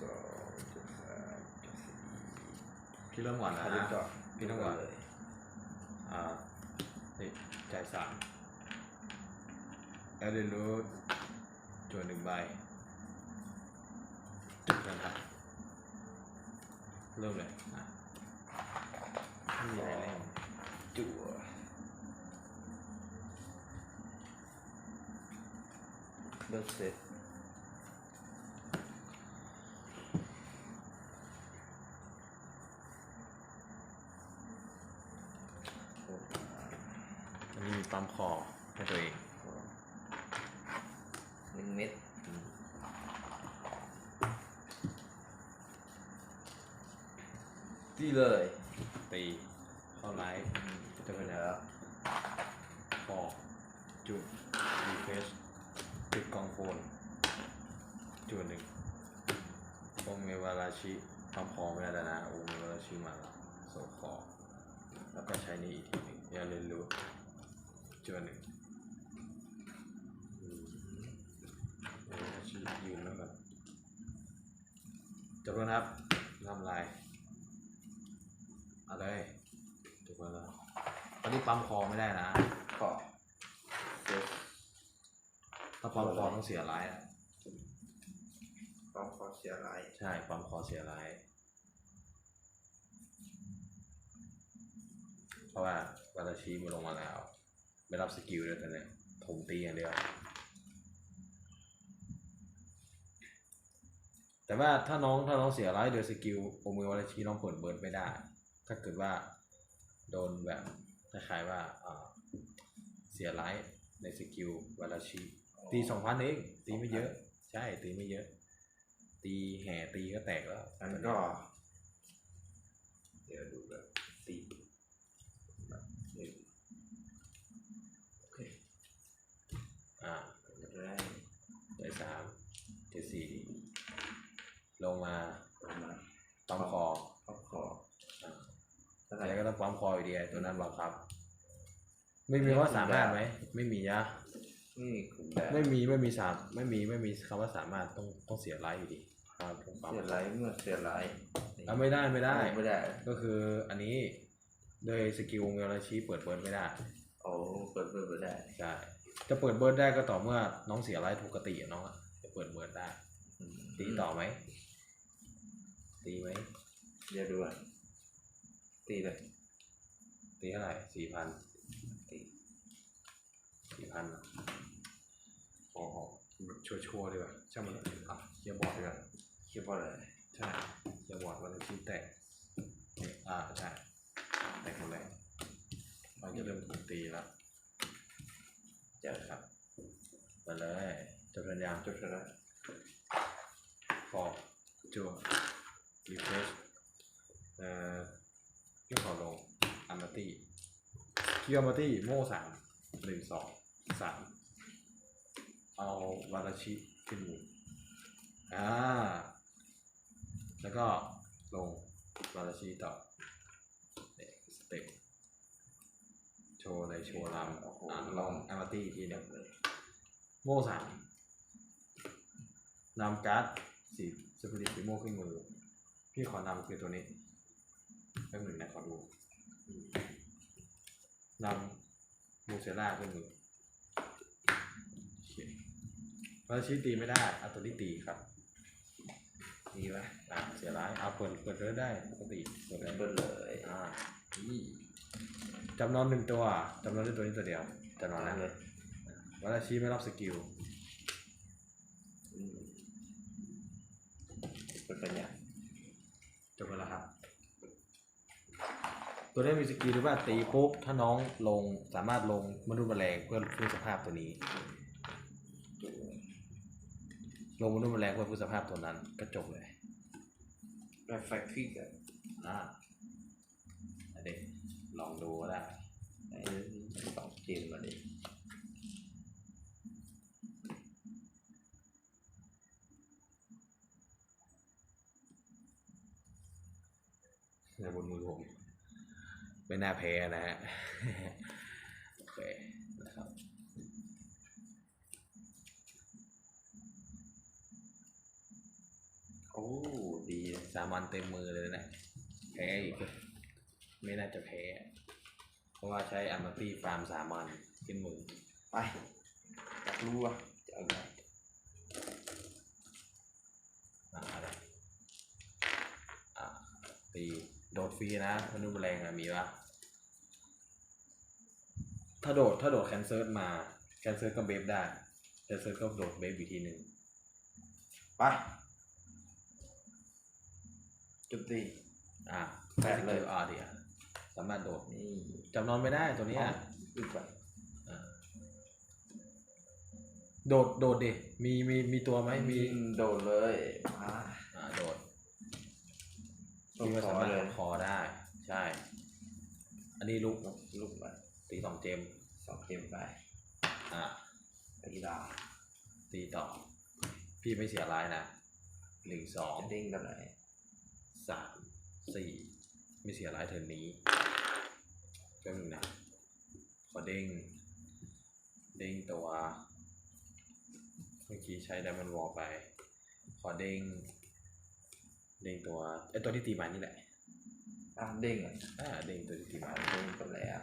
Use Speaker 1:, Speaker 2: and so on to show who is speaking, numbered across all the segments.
Speaker 1: สองจุดสามจุดสี่
Speaker 2: พี่เริ่มก่อนนะ
Speaker 1: คาริก่อน
Speaker 2: พี่ต้องก่อน
Speaker 1: เลย
Speaker 2: อ่านี่จ่ายสามแอดเดนรูดจวนหนึ่งใบจุดกันครับเริ่มเลยอะไม่มีอะไรเล่น
Speaker 1: จั่วเลิกเสร็ จ
Speaker 2: อันนี้มีปั๊มคอให้ตัวเอง
Speaker 1: หนึ่งเม็ดดีเลย
Speaker 2: ตีเข้าไลฟ์จะเป็
Speaker 1: นน
Speaker 2: แบ
Speaker 1: แล้ว
Speaker 2: คอจุดรีเฟชจุดกองโฟน จุดหนึ่งโอเมวาราชิปั๊มคอไม่ได้แล้วนะโอเมวาราชิมาแล้วโซคอแล้วก็ใช้นี่อีกทีหนึ่งอย่าเรียนรู้ จุดหนึ่งอืมโอเมวาราชิยืนแล้วแบบจบแล้วนะครับทำลายเอาเลยจบแล้วตอนนี้ปั๊มคอไม่ได้นะ
Speaker 1: ขอเสร็จ
Speaker 2: ถ้าปั๊มคอต้องเสียร้ายอะ
Speaker 1: ต้องขอเสียลาย
Speaker 2: ใช่ปั๊มคอเสียร้าย เพราะว่าวาตาชิมันลงมาแล้ว ไม่รับสกิลด้วยแต่เนี่ยถมตีอย่างเดียวแต่ว่าถ้าน้องถ้าน้องเสียร้ายโดยสกิลโอมือวาตาชิน้องเปิดเบิร์ดไม่ได้ ถ้าเกิดว่าโดนแบบคล้ายๆว่าเสียร้ายในสกิลวาตาชิตีสองพันเองตีไม่เยอะ ใช่ตีไม่เยอะ ตีแห่ตีก็แตกแล้ว
Speaker 1: อันก็ เดี๋ยวดูแบบสี่แบบหนึ่งโอเค
Speaker 2: อ่า
Speaker 1: ได้
Speaker 2: ได้สามเจ็ดสี่ลงมา
Speaker 1: ประมาณ
Speaker 2: ปั๊มคอ
Speaker 1: ขอขอ
Speaker 2: อ่า
Speaker 1: เท่าไห
Speaker 2: แต่
Speaker 1: ร่
Speaker 2: ก็ต้องปั๊มคออยู่ดีไอ้ตัวนั้นบังคับ ไม่มีว่าสามารถไหมไม่มีนะ
Speaker 1: นี่คุณแบบ
Speaker 2: ไม่มีไม่มีสามไม่มีไม่มีคำว่าสามารถต้องต้องเสียไลฟ์อยู่ดีครับต้องปั๊ม
Speaker 1: เสียไลท์เมื่อเสียไลท์
Speaker 2: อะไม่ได้ไม่ได้
Speaker 1: ไม่ได้
Speaker 2: ก็คืออันนี้โดยสกิลเมลชีเปิดเบิร์ดไม่ได้
Speaker 1: โอ้เปิดเปิดเปิดได้
Speaker 2: ใช่ จะเปิดเบิร์ดได้ก็ต่อเมื่อน้องเสียไลฟ์ปกติอะน้องอะจะเปิดเบิร์ดได้
Speaker 1: อืม
Speaker 2: ตีต่อไหม ตีไหม
Speaker 1: เดี๋ยวดูอะตีเลย
Speaker 2: ตีเท่าไหร่สี่พัน
Speaker 1: ตี
Speaker 2: สี่พันอ๋อชัวชัวร์ๆดีกว่าช่างมันอะเคลียร์บอร์ดดีกว่า
Speaker 1: คิดว่าอะไร
Speaker 2: ใช่เคลียร์บอร์ดวันที่แตกเนี่ยอ่าใช่แตกหมดเลยเราจะเริ่มถูกตีแล้ว
Speaker 1: จะ
Speaker 2: ครับไปเลยจบสัญญาณ
Speaker 1: จบแล้ว
Speaker 2: ฟอร์จัวรีเฟชเอ่อพี่ขอลงอัมมาตี้คิวอัมมาตี้โม่สามหนึ่งสองสามเอาวาราชิขึ้นมืออ่า แล้วก็ลงวาราชิต่อเนี่ยสเต็ป โชว์ในโชว์รำอ่าลองอัมมาตี้อีกทีหนึง
Speaker 1: เลย
Speaker 2: โม่สามนำการ์ดสีสปิริตสีโม่ขึ้นมือ พี่ขอนำคือตัวนี้แป๊บหนึ่งนะขอดูอืมนำมูเซล่าขึ้นมือโอเควาราชิตีไม่ได้เอาตัวนี้ตีครับ
Speaker 1: ดีไหม
Speaker 2: อ่าเสียร้ายเอาเปิดเปิดเริ่ได้ปกติเปิดเลย
Speaker 1: เปิดเลย
Speaker 2: อ่านี่จำนวนหนึ่งตัวจำนวนด้วยตัวนี้ตัวเดียวจำนวนนั้น
Speaker 1: เลย
Speaker 2: วาราชิไม่รับสกิล
Speaker 1: อืมเปิดเป็นยัง
Speaker 2: จบไปแล้วครับ ตัวนี้มีสกิลหรือว่าตีปุ๊บถ้าน้องลงสามารถลงมนุษย์แมลงเพื่อฟื้นสภาพตัวนี้ ลงมนุษย์แมลงเพื่อฟื้นสภาพตัวนั้นก็จบเลย
Speaker 1: ได้แฟคทรีกัน
Speaker 2: อ่าอันนี้ ลองดูก็ได้
Speaker 1: สองเกมมาดิ
Speaker 2: ในบนมือผมไม่น่าแพ้นะฮะโอเคนะครับ
Speaker 1: โอ้ ดี
Speaker 2: สามันเต็มมือเลยนะแพ้อีก ไม่น่าจะแพ้ เพราะว่าใช้อามาตี้ฟาร์มสามวันขึ้นมือ
Speaker 1: ไปอยากรู้ว่าจะเอาไง
Speaker 2: อ่าอะไรอ่าตีโดดฟรีนะมนุษย์แมลงอะมีปะถ้าโดดถ้าโดดแคนเซิลมาแคนเซิลก็เบฟได้แคนเซิลก็โดดเบฟอีกทีหนึ่ง
Speaker 1: ไปจุดตี
Speaker 2: อ่า
Speaker 1: แปดเลย
Speaker 2: อ่าเดียวสามารถโดด
Speaker 1: นี่
Speaker 2: จำนอนไม่ได้ตัวเนี้ย
Speaker 1: อึดไป
Speaker 2: อ่าโดดโดดดิ มีมีมีตัวไหมมี
Speaker 1: โดดเลยมา
Speaker 2: อ่าโดด
Speaker 1: ต้อง
Speaker 2: ที่ว่า
Speaker 1: ข
Speaker 2: สา
Speaker 1: อ
Speaker 2: มารถ
Speaker 1: เลย
Speaker 2: คอได้ ใช่ อันนี้ลุก
Speaker 1: ลูกไป
Speaker 2: ตีสองเจม
Speaker 1: สองเกมไป
Speaker 2: อ่า
Speaker 1: ตีดาว
Speaker 2: ตีต่อ พี่ไม่เสียร้ายนะหนึ่งสอง
Speaker 1: จะเด้งกันไหน
Speaker 2: สามสี่ ไม่เสียร้ายเทิร์นนี้ก็หนึ่งนะขอเด้ง เด้งตัว เมื่อกี้ใช้ไดมันวอลไป ขอเด้ง เด้งตัวไอยตัวที่ตีมานี่แหละ
Speaker 1: อะเด้งอะ
Speaker 2: อ่าเด้งตัวที่ตี
Speaker 1: อะ
Speaker 2: มา
Speaker 1: เด้งไปแล้ว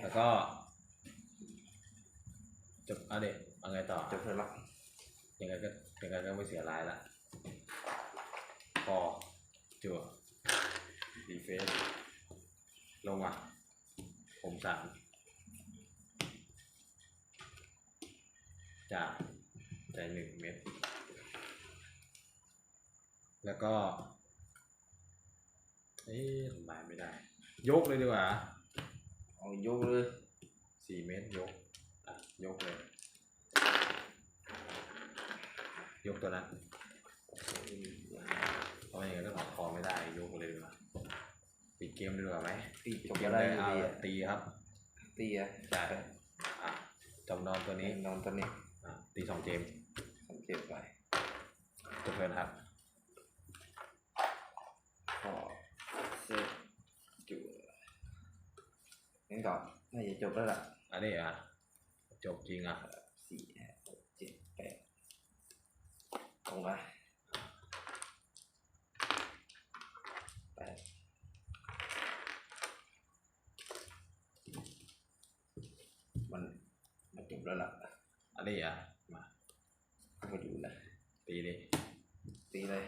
Speaker 2: แล้วก็จบอะเด็กเอาไงต่อ
Speaker 1: จบเลยละ
Speaker 2: ยังไงก็ยังไงก็ไม่เสียรายละพอ จั่วดีเฟนลงมาผมสามจ่ายจ่ายหนึ่งเม็ด แล้วก็ เอ๊ะทำไมไม่ได้ ยกเลยดีกว่า
Speaker 1: เอายกเลย
Speaker 2: สี่เมตรยกอะยกเลย ยกตัวนั้น เพราะยังไงก็ถอดคอไม่ได้ยกเลยดีกว่าปิดเกมดีกว่าไหม
Speaker 1: ตีจบ
Speaker 2: เก
Speaker 1: ก็
Speaker 2: ม
Speaker 1: ได้
Speaker 2: ได้
Speaker 1: อยู่
Speaker 2: เอา
Speaker 1: ดีอะ
Speaker 2: ตีครับ
Speaker 1: ตีอะ
Speaker 2: ใช่อะจำนอนตัวนี้
Speaker 1: นอนตัวนี้
Speaker 2: อะตีสองเกม
Speaker 1: สองเกมไป
Speaker 2: จบเลยนะครับ
Speaker 1: ก็เสร็จจุดงั้นก่อนน่าจะจบแล้วล่ะ
Speaker 2: อันนี้อะจบจริงอะ
Speaker 1: สี่ห้าหกเจ็ดแปดตรงไปแปด มันมันจบแล้วล่ะ
Speaker 2: อันนี้อะมา
Speaker 1: มาดูนะ
Speaker 2: ตีดิ
Speaker 1: ตีเลย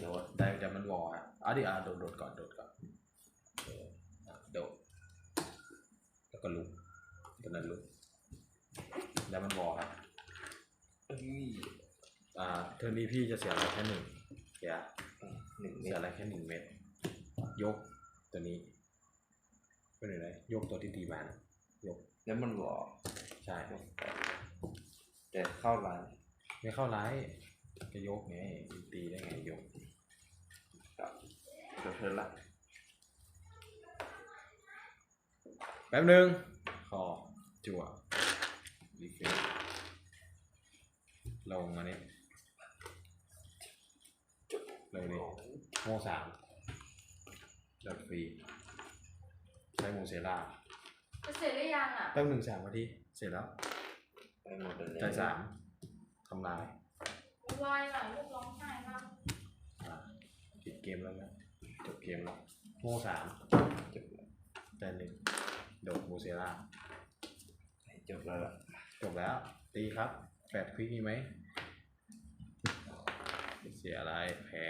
Speaker 1: โดด
Speaker 2: ได้แต่มันวอลอะเอาดิอะโดดโดดก่อนโดดก่อนเอออะโดดแล้วก็ลุกตัวนั้นลุกแล้วมันวอลครับ
Speaker 1: เอ้ย
Speaker 2: อ่าเทอร์นนี้พี่จะเสียอะไรแค่หนึ่งเสีย
Speaker 1: หนึ่งเม
Speaker 2: เสีย
Speaker 1: ตร
Speaker 2: อะไรแค่หนึ่งเม็ดยกตัวนี้เป็นอะไรยกตัวที่ตีมานะ ยก
Speaker 1: แล้วมันบอก
Speaker 2: ใช่
Speaker 1: แต่เข้าร้าน
Speaker 2: ไม่เข้าไลท์ก็ยกไงตีได้ไงยก
Speaker 1: กับจบเธอละ
Speaker 2: แป๊บหนึ่งคอจั่วรีเฟรชลงมานี่ลงนี่โม่สามดอทฟรีใช้โมเซล่า
Speaker 3: จะเสร็จหรือยังอะ
Speaker 2: แป๊บหนึ่งสามนาทีเสร็จแล้ว
Speaker 1: ไปหมดเลย
Speaker 2: จ่ายสามทำลาย
Speaker 3: วายหน่อยลูกร้องไห้มาก
Speaker 2: อ่าปิดเกมแล้วนะจบเกมแล้วโม่สาม
Speaker 1: จบแล้ว
Speaker 2: แต่หนึ่งโดดโมเซล่า
Speaker 1: จบแล้วล่ะ
Speaker 2: จบแล้ว ตีครับแปดควิกมีไหมเสียอะไรแพ้